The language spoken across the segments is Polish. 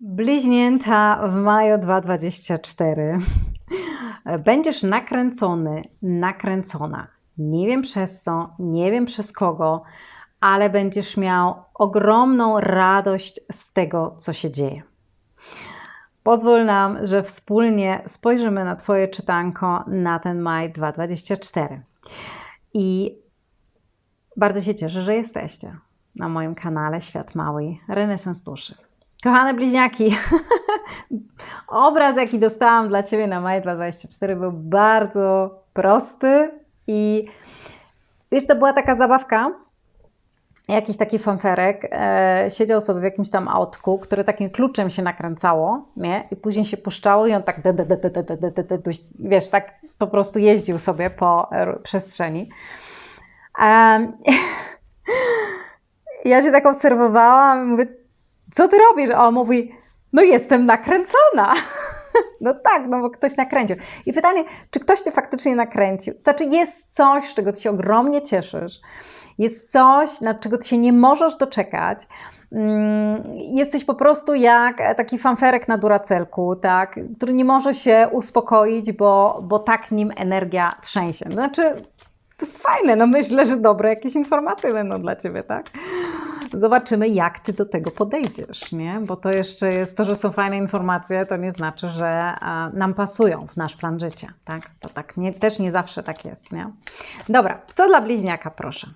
Bliźnięta w maju 2024. Będziesz nakręcony, nakręcona. Nie wiem przez co, nie wiem przez kogo, ale będziesz miał ogromną radość z tego, co się dzieje. Pozwól nam, że wspólnie spojrzymy na Twoje czytanko na ten maj 2024. I bardzo się cieszę, że jesteście na moim kanale Świat Mały Renesans Duszy. Kochane bliźniaki, obraz jaki dostałam dla Ciebie na maj 2024 był bardzo prosty i wiesz, to była taka zabawka, jakiś taki fanferek e, siedział sobie w jakimś tam autku, które takim kluczem się nakręcało, nie? I później się puszczało i on tak, wiesz, tak po prostu jeździł sobie po przestrzeni. Ja się tak obserwowałam, mówię, co ty robisz? A on mówi, no jestem nakręcona. No tak, no bo ktoś nakręcił. I pytanie, czy ktoś cię faktycznie nakręcił? To znaczy jest coś, z czego ty się ogromnie cieszysz, jest coś, na czego ty się nie możesz doczekać. Mm, jesteś po prostu jak taki fanferek na duracelku, tak, który nie może się uspokoić, bo, bo tak nim energia trzęsie. Znaczy, to fajne, no myślę, że dobre jakieś informacje będą dla Ciebie, tak? Zobaczymy, jak Ty do tego podejdziesz, nie? Bo to jeszcze jest to, że są fajne informacje, to nie znaczy, że nam pasują w nasz plan życia, tak? To tak nie, też nie zawsze tak jest, nie? Dobra, co dla bliźniaka, proszę?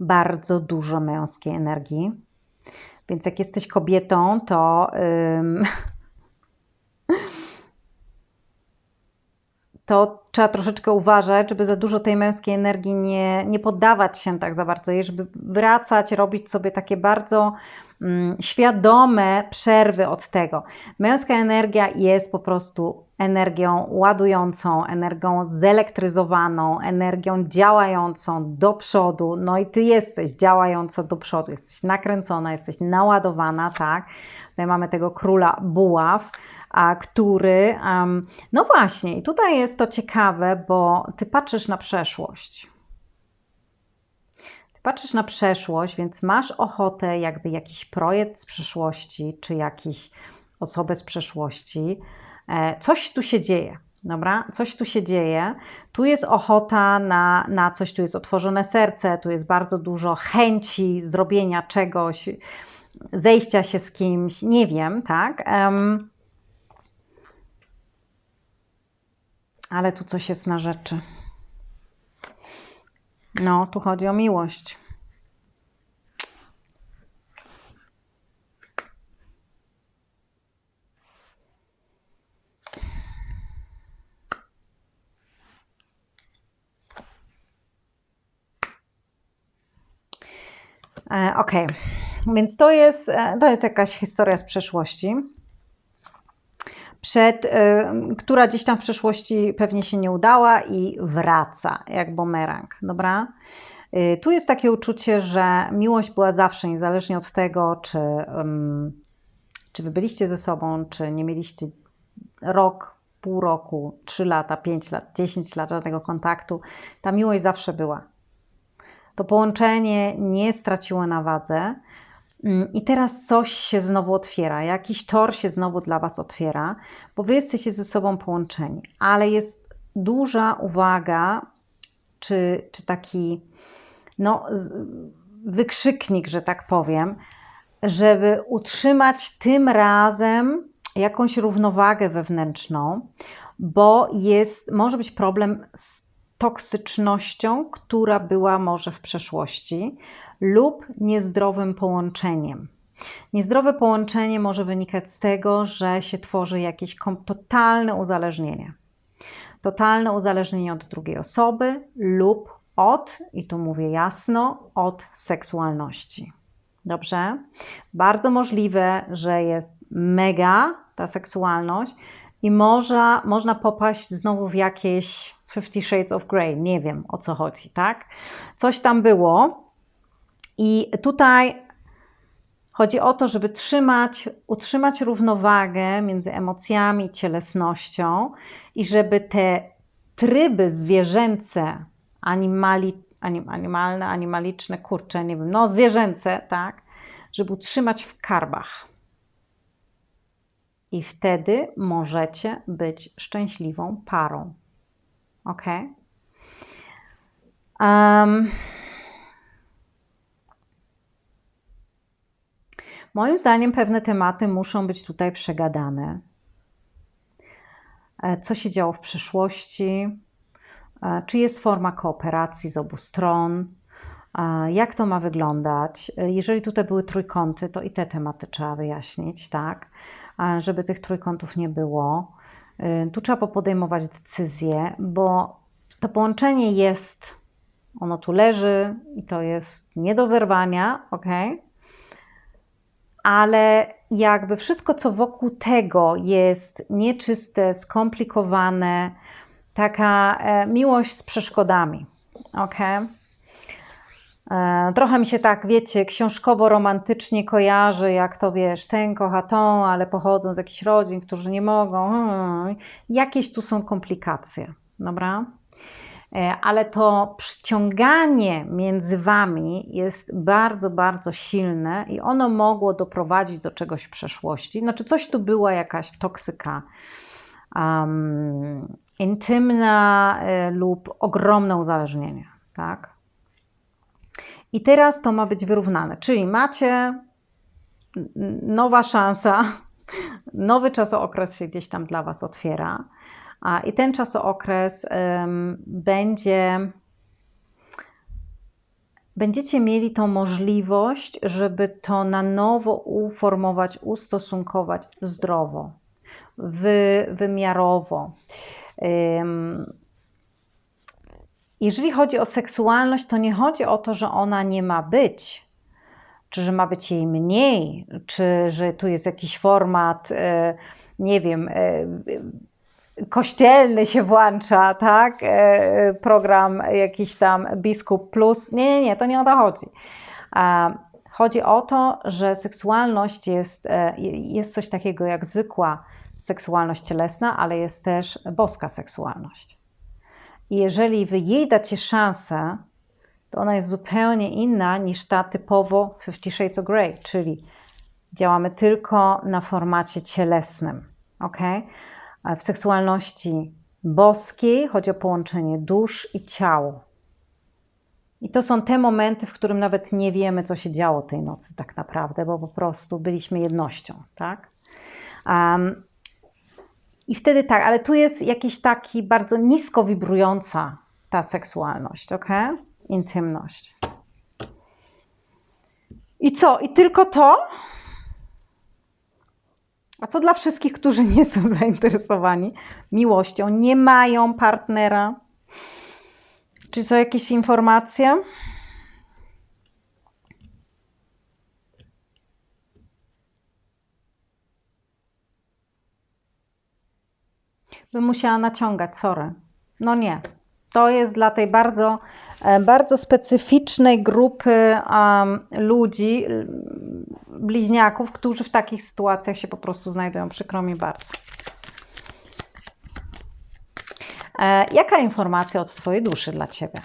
Bardzo dużo męskiej energii. Więc jak jesteś kobietą, to. to trzeba troszeczkę uważać, żeby za dużo tej męskiej energii nie, nie poddawać się tak za bardzo, żeby wracać, robić sobie takie bardzo mm, świadome przerwy od tego. Męska energia jest po prostu energią ładującą, energią zelektryzowaną, energią działającą do przodu. No i ty jesteś działająca do przodu, jesteś nakręcona, jesteś naładowana, tak? Tutaj mamy tego króla buław który, um, no właśnie, i tutaj jest to ciekawe, bo ty patrzysz na przeszłość. Ty patrzysz na przeszłość, więc masz ochotę, jakby jakiś projekt z przeszłości, czy jakiś osobę z przeszłości, e, coś tu się dzieje. Dobra, coś tu się dzieje. Tu jest ochota na, na coś, tu jest otworzone serce, tu jest bardzo dużo chęci zrobienia czegoś, zejścia się z kimś, nie wiem, tak. Um, Ale tu coś jest na rzeczy. No, tu chodzi o miłość. E, ok, więc to jest, e, to jest jakaś historia z przeszłości przed, y, która gdzieś tam w przeszłości pewnie się nie udała i wraca jak bumerang, dobra? Y, tu jest takie uczucie, że miłość była zawsze, niezależnie od tego, czy, czy wy byliście ze sobą, czy nie mieliście rok, pół roku, trzy lata, pięć lat, dziesięć lat żadnego kontaktu. Ta miłość zawsze była. To połączenie nie straciło na wadze. Mm, I teraz coś się znowu otwiera, jakiś tor się znowu dla Was otwiera, bo Wy jesteście ze sobą połączeni, ale jest duża uwaga, czy, czy taki no, wykrzyknik, że tak powiem, żeby utrzymać tym razem jakąś równowagę wewnętrzną, bo jest, może być problem z toksycznością, która była może w przeszłości, lub niezdrowym połączeniem. Niezdrowe połączenie może wynikać z tego, że się tworzy jakieś totalne uzależnienie. Totalne uzależnienie od drugiej osoby lub od, i tu mówię jasno, od seksualności. Dobrze? Bardzo możliwe, że jest mega ta seksualność i może, można popaść znowu w jakieś Fifty Shades of Grey, nie wiem o co chodzi, tak? Coś tam było. I tutaj chodzi o to, żeby trzymać, utrzymać równowagę między emocjami cielesnością i żeby te tryby zwierzęce, animali, anim, animalne, animaliczne, kurcze, nie wiem, no zwierzęce, tak, żeby utrzymać w karbach. I wtedy możecie być szczęśliwą parą. Ok? Um, moim zdaniem pewne tematy muszą być tutaj przegadane. E, co się działo w przeszłości? E, czy jest forma kooperacji z obu stron? E, jak to ma wyglądać? Jeżeli tutaj były trójkąty, to i te tematy trzeba wyjaśnić, tak? Żeby tych trójkątów nie było. Y, tu trzeba podejmować decyzje, bo to połączenie jest, ono tu leży i to jest nie do zerwania, ok? Ale jakby wszystko, co wokół tego jest nieczyste, skomplikowane, taka e, miłość z przeszkodami, ok? E, trochę mi się tak, wiecie, książkowo-romantycznie kojarzy, jak to wiesz, ten kocha tą, ale pochodzą z jakichś rodzin, którzy nie mogą. Hmm, jakieś tu są komplikacje, dobra? E, ale to przyciąganie między wami jest bardzo, bardzo silne i ono mogło doprowadzić do czegoś w przeszłości. Znaczy, coś tu była jakaś toksyka. Um, intymna y, lub ogromne uzależnienie, tak? I teraz to ma być wyrównane, czyli macie nowa szansa, nowy czasookres się gdzieś tam dla Was otwiera. I ten czasookres um, będzie. Będziecie mieli tą możliwość, żeby to na nowo uformować, ustosunkować zdrowo, wy, wymiarowo. Um, jeżeli chodzi o seksualność, to nie chodzi o to, że ona nie ma być, czy że ma być jej mniej, czy że tu jest jakiś format, e, nie wiem, e, kościelny się włącza, tak? E, program jakiś tam Biskup Plus. Nie, nie, nie, to nie o to chodzi. Chodzi o to, że seksualność jest, jest coś takiego jak zwykła seksualność cielesna, ale jest też boska seksualność. I jeżeli wy jej dacie szansę, to ona jest zupełnie inna niż ta typowo Fifty Shades of Grey, czyli działamy tylko na formacie cielesnym. ok? W seksualności boskiej chodzi o połączenie dusz i ciał. I to są te momenty, w którym nawet nie wiemy, co się działo tej nocy tak naprawdę, bo po prostu byliśmy jednością, tak? Um, i wtedy tak, ale tu jest jakiś taki bardzo nisko wibrująca ta seksualność, ok? Intymność. I co? I tylko to? A co dla wszystkich, którzy nie są zainteresowani miłością, nie mają partnera? Czy są jakieś informacje? Bym musiała naciągać, sorry. No nie. To jest dla tej bardzo, e, bardzo specyficznej grupy um, ludzi, bliźniaków, którzy w takich sytuacjach się po prostu znajdują. Przykro mi bardzo. E, jaka informacja od Twojej duszy dla Ciebie?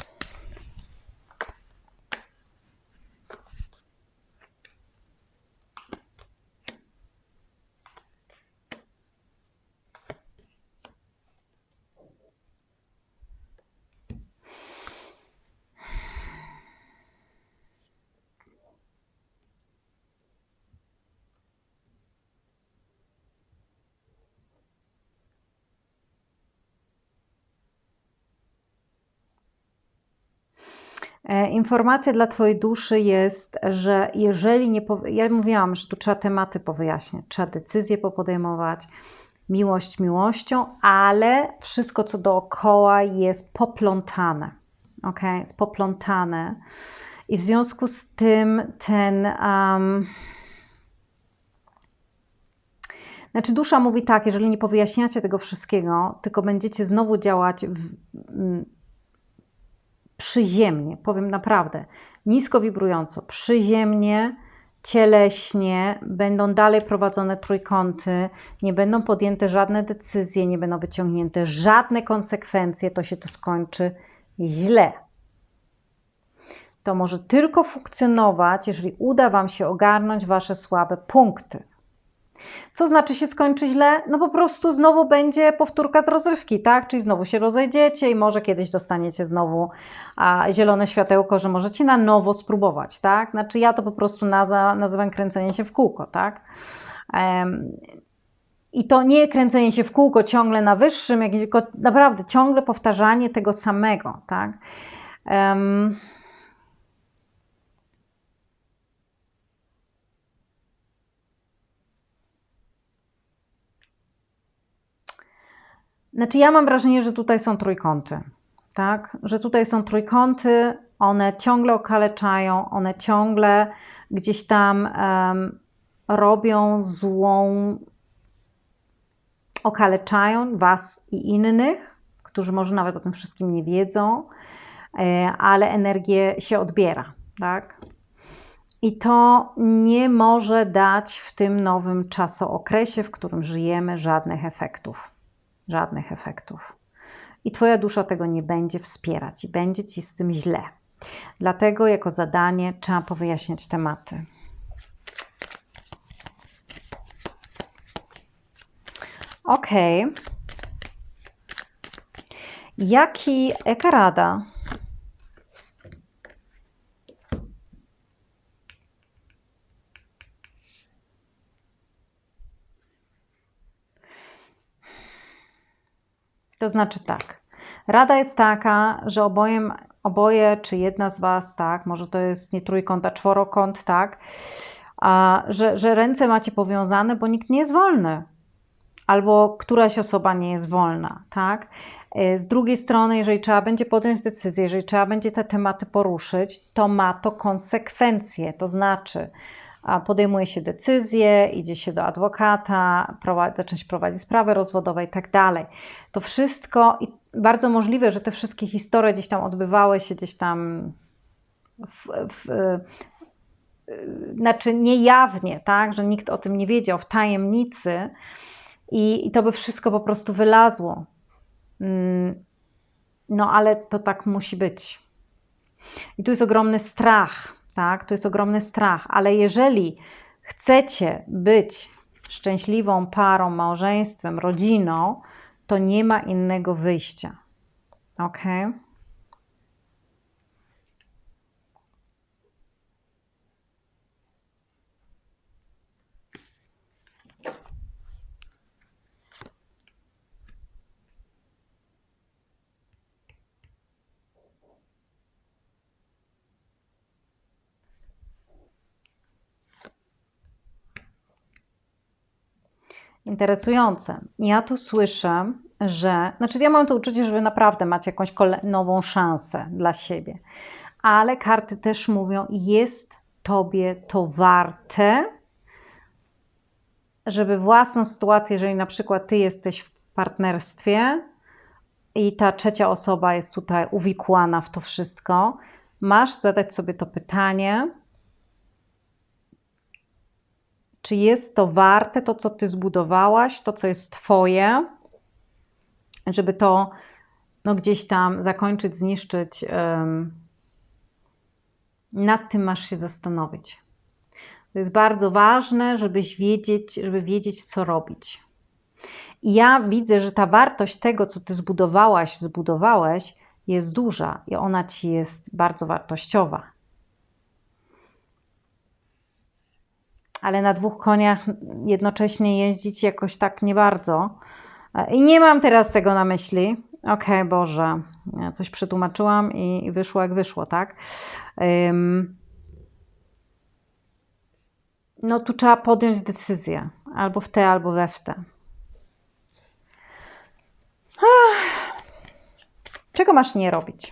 E, informacja dla Twojej duszy jest, że jeżeli nie. Ja mówiłam, że tu trzeba tematy powyjaśniać, trzeba decyzje popodejmować, miłość miłością, ale wszystko, co dookoła jest poplątane. Ok? Jest poplątane. I w związku z tym ten. Um, Znaczy, dusza mówi tak, jeżeli nie powyjaśniacie tego wszystkiego, tylko będziecie znowu działać w, przyziemnie, powiem naprawdę, nisko wibrująco, przyziemnie, cieleśnie, będą dalej prowadzone trójkąty, nie będą podjęte żadne decyzje, nie będą wyciągnięte żadne konsekwencje, to się to skończy źle. To może tylko funkcjonować, jeżeli uda Wam się ogarnąć Wasze słabe punkty. Co znaczy się skończy źle? No po prostu znowu będzie powtórka z rozrywki, tak? Czyli znowu się rozejdziecie i może kiedyś dostaniecie znowu a, zielone światełko, że możecie na nowo spróbować, tak? Znaczy ja to po prostu naza, nazywam kręcenie się w kółko, tak? Um, i to nie kręcenie się w kółko ciągle na wyższym, tylko naprawdę ciągle powtarzanie tego samego, tak? Um, Znaczy, ja mam wrażenie, że tutaj są trójkąty, tak? Że tutaj są trójkąty, one ciągle okaleczają, one ciągle gdzieś tam um, robią złą, okaleczają Was i innych, którzy może nawet o tym wszystkim nie wiedzą, e, ale energię się odbiera, tak? I to nie może dać w tym nowym czasookresie, w którym żyjemy, żadnych efektów żadnych efektów. I Twoja dusza tego nie będzie wspierać i będzie Ci z tym źle. Dlatego jako zadanie trzeba powyjaśniać tematy. Ok. Jaki, jaka To znaczy tak. Rada jest taka, że oboje, oboje czy jedna z Was, tak, może to jest nie trójkąt, a czworokąt, tak, a, że, że ręce macie powiązane, bo nikt nie jest wolny. Albo któraś osoba nie jest wolna, tak? E, z drugiej strony, jeżeli trzeba będzie podjąć decyzję, jeżeli trzeba będzie te tematy poruszyć, to ma to konsekwencje. To znaczy, podejmuje się decyzję, idzie się do adwokata, prowadzi, zacząć prowadzić sprawę rozwodową i tak dalej. To wszystko i bardzo możliwe, że te wszystkie historie gdzieś tam odbywały się gdzieś tam w, w, znaczy niejawnie, tak, że nikt o tym nie wiedział, w tajemnicy i, i to by wszystko po prostu wylazło. Mm, no ale to tak musi być. I tu jest ogromny strach, tak? To jest ogromny strach, ale jeżeli chcecie być szczęśliwą parą, małżeństwem, rodziną, to nie ma innego wyjścia. Ok? Interesujące. Ja tu słyszę, że, znaczy ja mam to uczucie, że wy naprawdę macie jakąś nową szansę dla siebie, ale karty też mówią, jest tobie to warte, żeby własną sytuację, jeżeli na przykład ty jesteś w partnerstwie i ta trzecia osoba jest tutaj uwikłana w to wszystko, masz zadać sobie to pytanie, czy jest to warte to, co ty zbudowałaś, to, co jest twoje, żeby to no, gdzieś tam zakończyć, zniszczyć. Nad tym masz się zastanowić. To jest bardzo ważne, żebyś wiedzieć, żeby wiedzieć, co robić. I ja widzę, że ta wartość tego, co ty zbudowałaś, zbudowałeś, jest duża i ona ci jest bardzo wartościowa. Ale na dwóch koniach jednocześnie jeździć jakoś tak nie bardzo. I nie mam teraz tego na myśli. Okej, okay, Boże, coś przetłumaczyłam i wyszło jak wyszło, tak? No tu trzeba podjąć decyzję. Albo w te, albo we w te. Czego masz nie robić?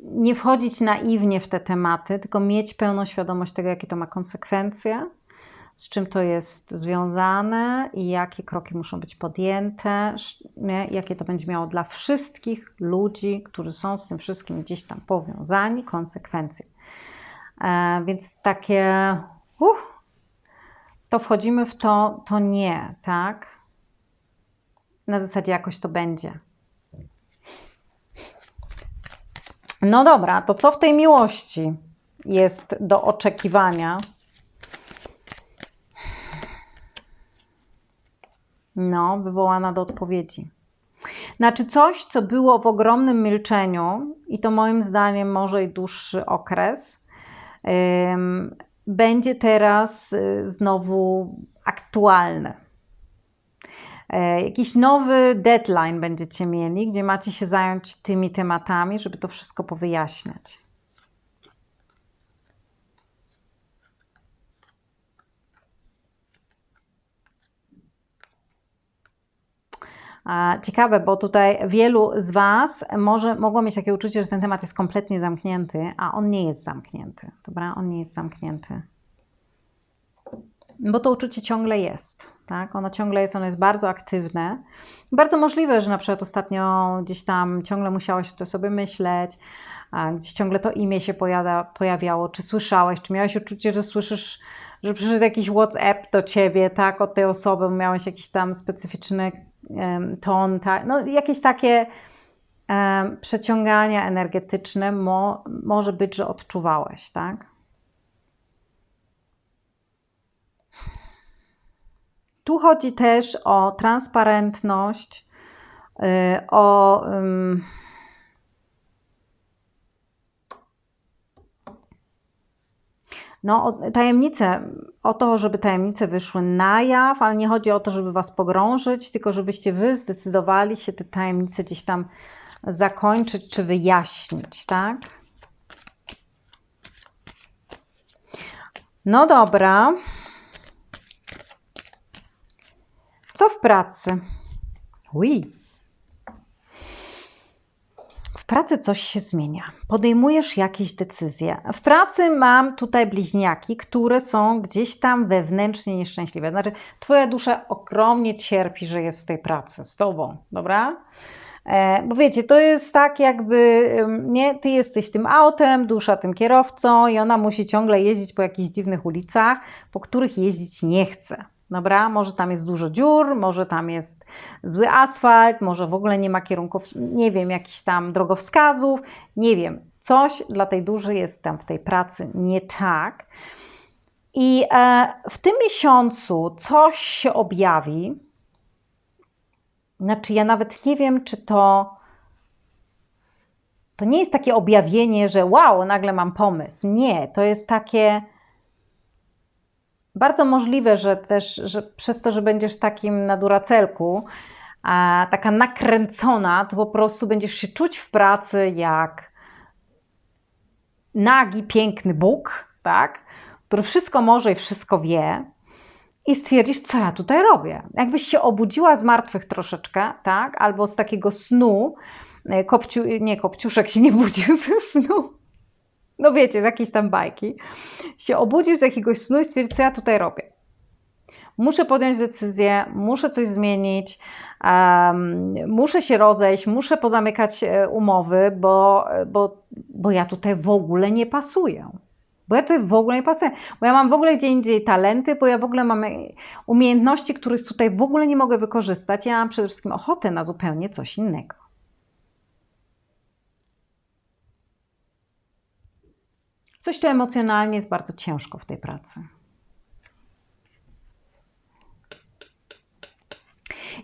Nie wchodzić naiwnie w te tematy, tylko mieć pełną świadomość tego, jakie to ma konsekwencje, z czym to jest związane i jakie kroki muszą być podjęte, nie? jakie to będzie miało dla wszystkich ludzi, którzy są z tym wszystkim gdzieś tam powiązani, konsekwencje. E, więc takie, uh, to wchodzimy w to, to nie, tak? Na zasadzie jakoś to będzie. No dobra, to co w tej miłości jest do oczekiwania? No, wywołana do odpowiedzi. Znaczy coś, co było w ogromnym milczeniu, i to moim zdaniem może i dłuższy okres, ym, będzie teraz y, znowu aktualne. E, jakiś nowy deadline będziecie mieli, gdzie macie się zająć tymi tematami, żeby to wszystko powyjaśniać. Ciekawe, bo tutaj wielu z Was może mogło mieć takie uczucie, że ten temat jest kompletnie zamknięty, a on nie jest zamknięty. Dobra, on nie jest zamknięty. Bo to uczucie ciągle jest, tak? Ono ciągle jest, ono jest bardzo aktywne. Bardzo możliwe, że na przykład ostatnio gdzieś tam ciągle musiałaś to sobie myśleć, gdzieś ciągle to imię się pojawia, pojawiało, czy słyszałeś, czy miałeś uczucie, że słyszysz, że przyszedł jakiś WhatsApp do ciebie, tak, od tej osoby, miałeś jakiś tam specyficzny ton, tak, no jakieś takie um, przeciągania energetyczne mo, może być, że odczuwałeś, tak? Tu chodzi też o transparentność, y, o no, tajemnice, o to, żeby tajemnice wyszły na jaw, ale nie chodzi o to, żeby Was pogrążyć, tylko żebyście Wy zdecydowali się te tajemnice gdzieś tam zakończyć czy wyjaśnić, tak? No dobra. Co w pracy? Ui pracy coś się zmienia, podejmujesz jakieś decyzje. W pracy mam tutaj bliźniaki, które są gdzieś tam wewnętrznie nieszczęśliwe. Znaczy, Twoja dusza ogromnie cierpi, że jest w tej pracy z Tobą, dobra? E, bo wiecie, to jest tak jakby, nie, ty jesteś tym autem, dusza tym kierowcą i ona musi ciągle jeździć po jakichś dziwnych ulicach, po których jeździć nie chce. Dobra, może tam jest dużo dziur, może tam jest zły asfalt, może w ogóle nie ma kierunków, nie wiem, jakichś tam drogowskazów, nie wiem. Coś dla tej duży jest tam w tej pracy nie tak. I e, w tym miesiącu coś się objawi. Znaczy, ja nawet nie wiem, czy to. To nie jest takie objawienie, że wow, nagle mam pomysł. Nie, to jest takie bardzo możliwe, że też że przez to, że będziesz takim na duracelku, a taka nakręcona, to po prostu będziesz się czuć w pracy jak nagi, piękny Bóg, tak? który wszystko może i wszystko wie, i stwierdzisz, co ja tutaj robię. Jakbyś się obudziła z martwych troszeczkę, tak? albo z takiego snu, e, kopciu, nie, kopciuszek się nie budził ze snu, no wiecie, z jakiejś tam bajki, się obudzisz z jakiegoś snu i stwierdzisz, co ja tutaj robię. Muszę podjąć decyzję, muszę coś zmienić, um, muszę się rozejść, muszę pozamykać e, umowy, bo, bo, bo ja tutaj w ogóle nie pasuję. Bo ja tutaj w ogóle nie pasuję, bo ja mam w ogóle gdzie indziej talenty, bo ja w ogóle mam umiejętności, których tutaj w ogóle nie mogę wykorzystać. Ja mam przede wszystkim ochotę na zupełnie coś innego. Coś tu emocjonalnie jest bardzo ciężko w tej pracy.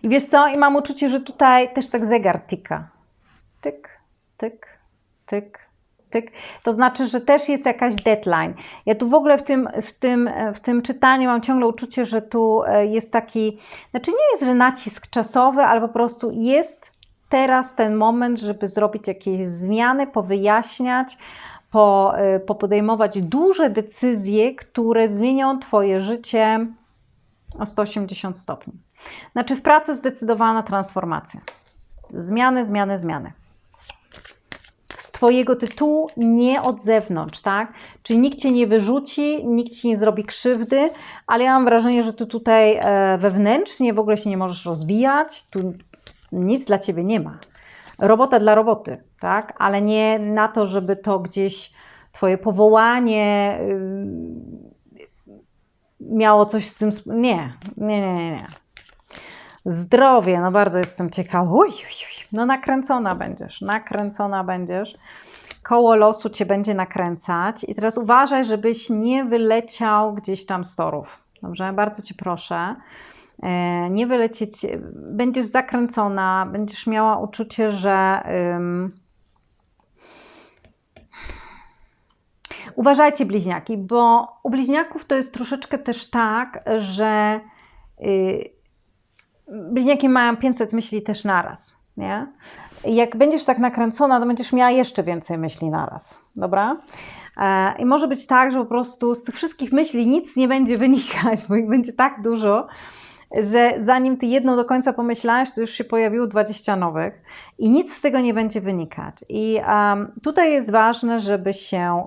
I wiesz co? I mam uczucie, że tutaj też tak zegar tyka. Tyk, tyk, tyk, tyk. To znaczy, że też jest jakaś deadline. Ja tu w ogóle w tym, w tym, w tym czytaniu mam ciągle uczucie, że tu e, jest taki, znaczy nie jest, że nacisk czasowy, ale po prostu jest teraz ten moment, żeby zrobić jakieś zmiany, powyjaśniać, po, y, podejmować duże decyzje, które zmienią Twoje życie o 180 stopni. Znaczy w pracy zdecydowana transformacja. Zmiany, zmiany, zmiany. Twojego tytułu, nie od zewnątrz, tak? Czyli nikt Cię nie wyrzuci, nikt Ci nie zrobi krzywdy, ale ja mam wrażenie, że Ty tutaj e, wewnętrznie w ogóle się nie możesz rozwijać, tu nic dla Ciebie nie ma. Robota dla roboty, tak? Ale nie na to, żeby to gdzieś Twoje powołanie yy, miało coś z tym. Nie, nie, nie, nie. nie. Zdrowie, no bardzo jestem ciekawa. Uj, uj, uj. No nakręcona będziesz, nakręcona będziesz. Koło losu cię będzie nakręcać. I teraz uważaj, żebyś nie wyleciał gdzieś tam z torów. Dobrze, bardzo cię proszę. E, nie wylecieć, będziesz zakręcona, będziesz miała uczucie, że. Uważajcie, bliźniaki, bo u bliźniaków to jest troszeczkę też tak, że y, bliźniaki mają 500 myśli też naraz, nie? Jak będziesz tak nakręcona, to będziesz miała jeszcze więcej myśli naraz, dobra? E, I może być tak, że po prostu z tych wszystkich myśli nic nie będzie wynikać, bo ich będzie tak dużo, że zanim ty jedno do końca pomyślałeś, to już się pojawiło 20 nowych i nic z tego nie będzie wynikać. I um, tutaj jest ważne, żeby się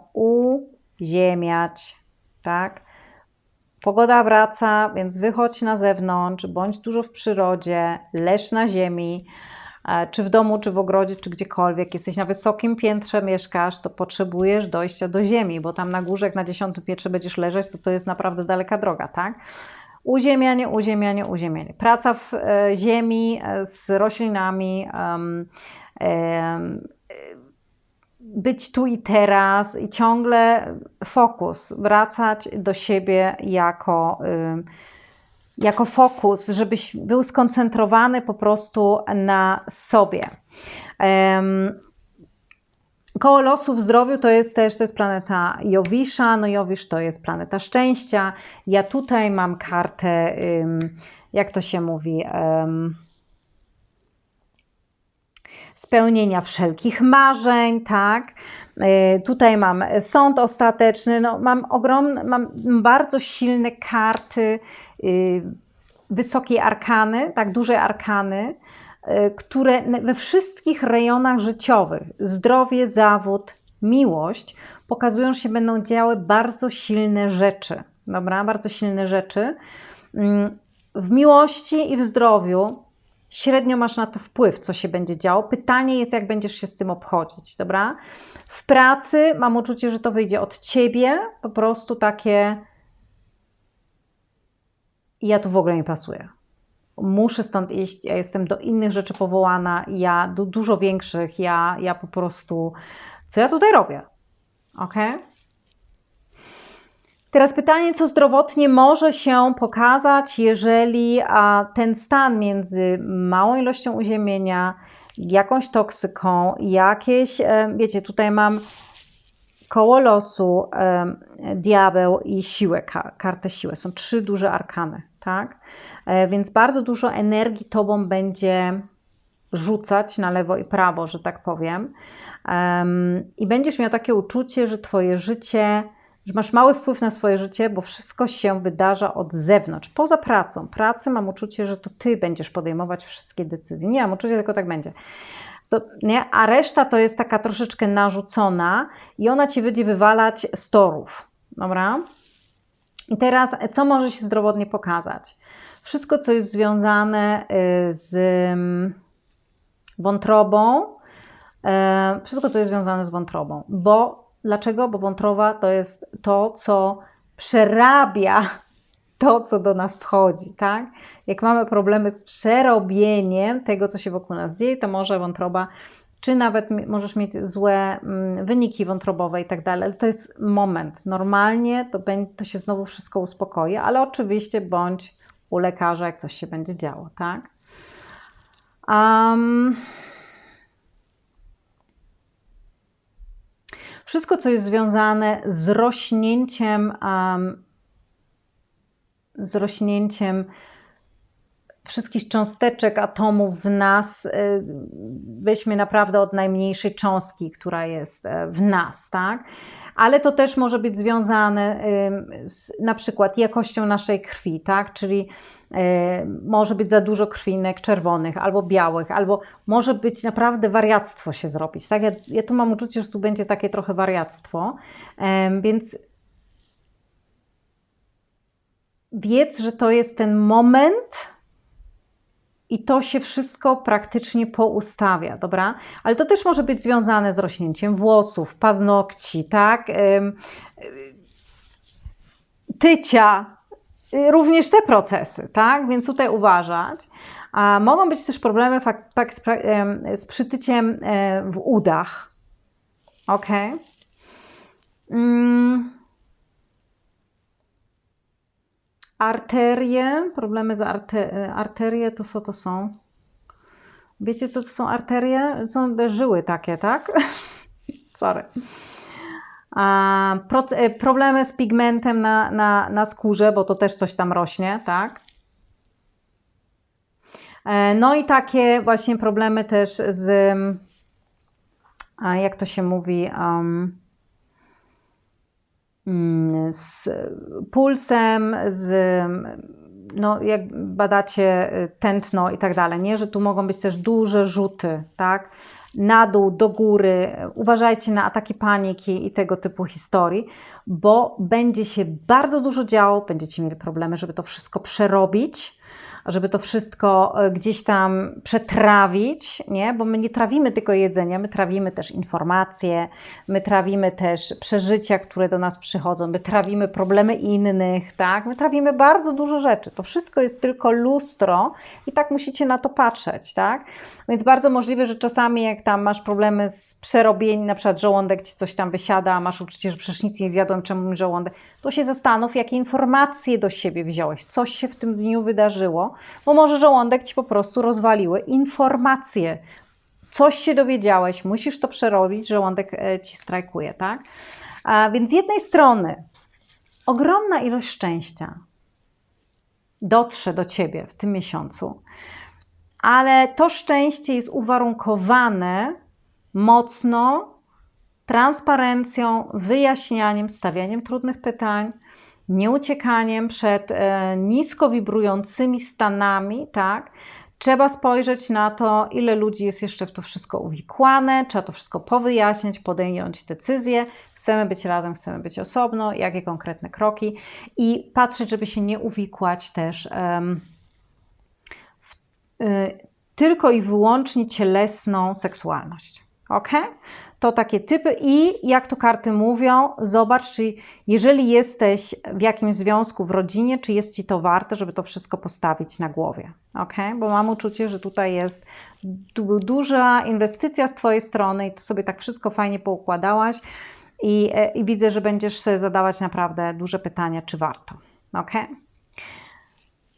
uziemiać, tak? Pogoda wraca, więc wychodź na zewnątrz, bądź dużo w przyrodzie, leż na ziemi, e, czy w domu, czy w ogrodzie, czy gdziekolwiek. Jesteś na wysokim piętrze, mieszkasz, to potrzebujesz dojścia do ziemi, bo tam na górze, jak na dziesiątym piętrze będziesz leżeć, to to jest naprawdę daleka droga, tak? Uziemianie, uziemianie, uziemianie. Praca w e, ziemi e, z roślinami, być tu i teraz i ciągle fokus, wracać do siebie jako, jako fokus, żebyś był skoncentrowany po prostu na sobie. Koło losu w zdrowiu to jest też to jest planeta Jowisza. No Jowisz to jest planeta szczęścia. Ja tutaj mam kartę, jak to się mówi, spełnienia wszelkich marzeń, tak? Y, tutaj mam sąd ostateczny, no mam ogromne, mam bardzo silne karty y, wysokiej arkany, tak dużej arkany, które we wszystkich rejonach życiowych zdrowie, zawód, miłość pokazują, się będą działy bardzo silne rzeczy. Dobra, bardzo silne rzeczy. Mm, w miłości i w zdrowiu średnio masz na to wpływ, co się będzie działo. Pytanie jest, jak będziesz się z tym obchodzić, dobra? W pracy mam uczucie, że to wyjdzie od ciebie, po prostu takie. Ja tu w ogóle nie pasuję muszę stąd iść, ja jestem do innych rzeczy powołana, ja do dużo większych, ja, ja po prostu, co ja tutaj robię? Ok? Teraz pytanie, co zdrowotnie może się pokazać, jeżeli a, ten stan między małą ilością uziemienia, jakąś toksyką, jakieś, e, wiecie, tutaj mam koło losu, e, diabeł i siłę, kartę siłę. Są trzy duże arkany, tak? E, więc bardzo dużo energii tobą będzie rzucać na lewo i prawo, że tak powiem. I będziesz miał takie uczucie, że twoje życie, że masz mały wpływ na swoje życie, bo wszystko się wydarza od zewnątrz, poza pracą. Pracy mam uczucie, że to ty będziesz podejmować wszystkie decyzje. Nie mam uczucia, tylko tak będzie. To, nie? A reszta to jest taka troszeczkę narzucona i ona ci będzie wywalać z torów. Dobra? I teraz, co może się zdrowotnie pokazać? wszystko, co jest związane y, z mm, wątrobą, e, wszystko, co jest związane z wątrobą. Bo dlaczego? Bo wątroba to jest to, co przerabia to, co do nas wchodzi, tak? Jak mamy problemy z przerobieniem tego, co się wokół nas dzieje, to może wątroba, czy nawet możesz mieć złe mm, wyniki wątrobowe i tak dalej, ale to jest moment. Normalnie to, to się znowu wszystko uspokoi, ale oczywiście bądź u lekarza, jak coś się będzie działo, tak? Um, wszystko, co jest związane z rośnięciem, um, z rośnięciem wszystkich cząsteczek, atomów w nas, y, weźmy naprawdę od najmniejszej cząstki, która jest e, w nas, tak? Ale to też może być związane z na przykład jakością naszej krwi, tak? Czyli y, może być za dużo krwinek czerwonych albo białych, albo może być naprawdę wariactwo się zrobić, tak? Ja, ja tu mam uczucie, że tu będzie takie trochę wariactwo, więc wiedz, że to jest ten moment i to się wszystko praktycznie poustawia, dobra? Ale to też może być związane z rośnięciem włosów, paznokci, tak? Y, tycia, y, również te procesy, tak? Więc tutaj uważać. A mogą być też problemy z przytyciem e, w udach, ok? Ym. Arterie, problemy z arte, arterie, to co to są? Wiecie, co to są arterie? Są żyły takie, tak? Sorry. A, pro, e, problemy z pigmentem na, na, na skórze, bo to też coś tam rośnie, tak? E, no i takie właśnie problemy też z, jak to się mówi, um, z pulsem, z, no, jak badacie y, tętno i tak dalej, nie? że tu mogą być też duże rzuty, tak? na dół, do góry. Uważajcie na ataki paniki i tego typu historii, bo będzie się bardzo dużo działo, będziecie mieli problemy, żeby to wszystko przerobić żeby to wszystko e, gdzieś tam przetrawić, nie? bo my nie trawimy tylko jedzenia, my trawimy też informacje, my trawimy też przeżycia, które do nas przychodzą, my trawimy problemy innych, tak? My trawimy bardzo dużo rzeczy. To wszystko jest tylko lustro i tak musicie na to patrzeć, tak? Więc bardzo możliwe, że czasami jak tam masz problemy z przerobieniem, na przykład żołądek ci coś tam wysiada, a masz uczucie, że przecież nic nie zjadłem, czemu mi żołądek, to się zastanów, jakie informacje do siebie wziąłeś, coś się w tym dniu wydarzyło, bo może żołądek ci po prostu rozwaliły informacje. Coś się dowiedziałeś, musisz to przerobić, żołądek e, ci strajkuje, tak? A więc z jednej strony ogromna ilość szczęścia dotrze do ciebie w tym miesiącu, ale to szczęście jest uwarunkowane mocno transparencją, wyjaśnianiem, stawianiem trudnych pytań, nieuciekaniem przed e, nisko wibrującymi stanami, tak? Trzeba spojrzeć na to, ile ludzi jest jeszcze w to wszystko uwikłane, trzeba to wszystko powyjaśnić, podjąć decyzję. Chcemy być razem, chcemy być osobno, jakie konkretne kroki i patrzeć, żeby się nie uwikłać też um, w, y, tylko i wyłącznie cielesną seksualność. Ok? To takie typy i jak to karty mówią, zobacz, czy jeżeli jesteś w jakimś związku w rodzinie, czy jest ci to warte, żeby to wszystko postawić na głowie. Ok? Bo mam uczucie, że tutaj jest duża inwestycja z Twojej strony i to sobie tak wszystko fajnie poukładałaś i, e, i widzę, że będziesz sobie zadawać naprawdę duże pytania, czy warto. Ok?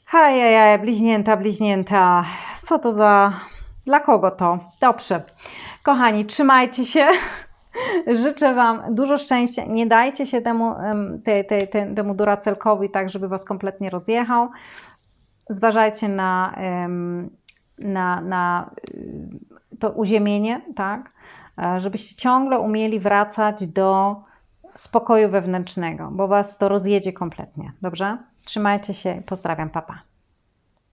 Hajajaj, bliźnięta, bliźnięta. Co to za... Dla kogo to? Dobrze. Kochani, trzymajcie się. Życzę Wam dużo szczęścia. Nie dajcie się temu, te, te, te, temu duracelkowi tak, żeby Was kompletnie rozjechał. Zważajcie na, na, na y, to uziemienie, tak? E, żebyście ciągle umieli wracać do spokoju wewnętrznego, bo Was to rozjedzie kompletnie. Dobrze? Trzymajcie się. Pozdrawiam, papa.